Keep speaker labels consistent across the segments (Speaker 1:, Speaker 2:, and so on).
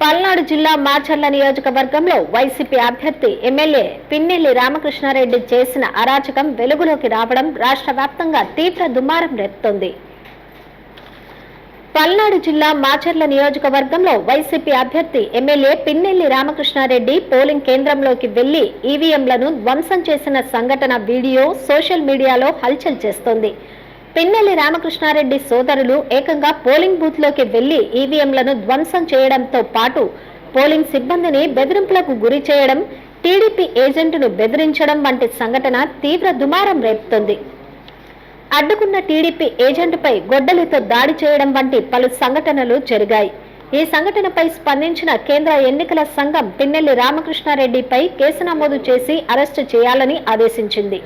Speaker 1: పల్నాడు జిల్లా మాచర్ల నియోజకవర్గంలో వైసీపీ అభ్యర్థి ఎమ్మెల్యే పిన్నెల్లి రామకృష్ణారెడ్డి చేసిన అరాచకం వెలుగులోకి రావడం రాష్ట్ర వ్యాప్తంగా తీవ్ర దుమారం రేపుతోంది. పల్నాడు జిల్లా మాచర్ల నియోజకవర్గంలో వైసీపీ అభ్యర్థి ఎమ్మెల్యే పిన్నెల్లి రామకృష్ణారెడ్డి పోలింగ్ కేంద్రంలోకి వెళ్ళి ఈవీఎంలను ధ్వంసం చేసిన సంఘటన వీడియో సోషల్ మీడియాలో హల్చల్ చేస్తోంది. పిన్నెల్లి రామకృష్ణారెడ్డి సోదరులు ఏకంగా పోలింగ్ బూత్లోకి వెళ్ళి ఈవీఎంలను ధ్వంసం చేయడంతో పాటు పోలింగ్ సిబ్బందిని బెదిరింపులకు గురి చేయడం టీడీపీ ఏజెంటును బెదిరించడం వంటి సంఘటన తీవ్ర దుమారం రేపుతోంది. అడ్డుకున్న టీడీపీ ఏజెంటుపై గొడ్డలితో దాడి చేయడం వంటి పలు సంఘటనలు జరిగాయి. ఈ సంఘటనపై స్పందించిన కేంద్ర ఎన్నికల సంఘం పిన్నెల్లి రామకృష్ణారెడ్డిపై కేసు నమోదు చేసి అరెస్టు చేయాలని ఆదేశించింది.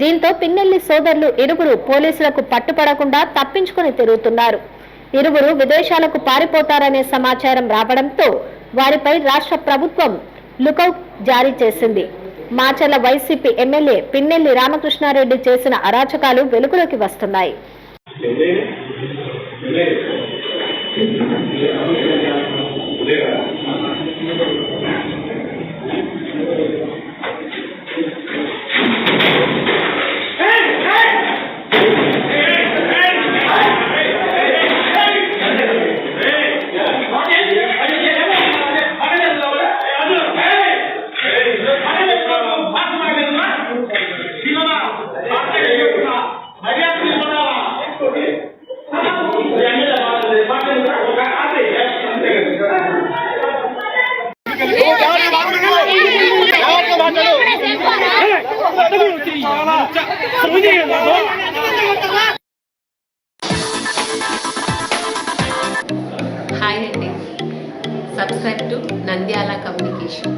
Speaker 1: దీంతో పిన్నెల్లి సోదరులు ఇరువురు పోలీసులకు పట్టుపడకుండా తప్పించుకుని తిరుగుతున్నారు. ఇరువురు విదేశాలకు పారిపోతారనే సమాచారం రావడంతో వారిపై రాష్ట్ర ప్రభుత్వం లుకౌట్ జారీ చేసింది. మాచర్ల వైసీపీ ఎమ్మెల్యే పిన్నెల్లి రామకృష్ణారెడ్డి చేసిన అరాచకాలు వెలుగులోకి వస్తున్నాయి.
Speaker 2: హాయ్ అండి. Subscribe to Nandyal communication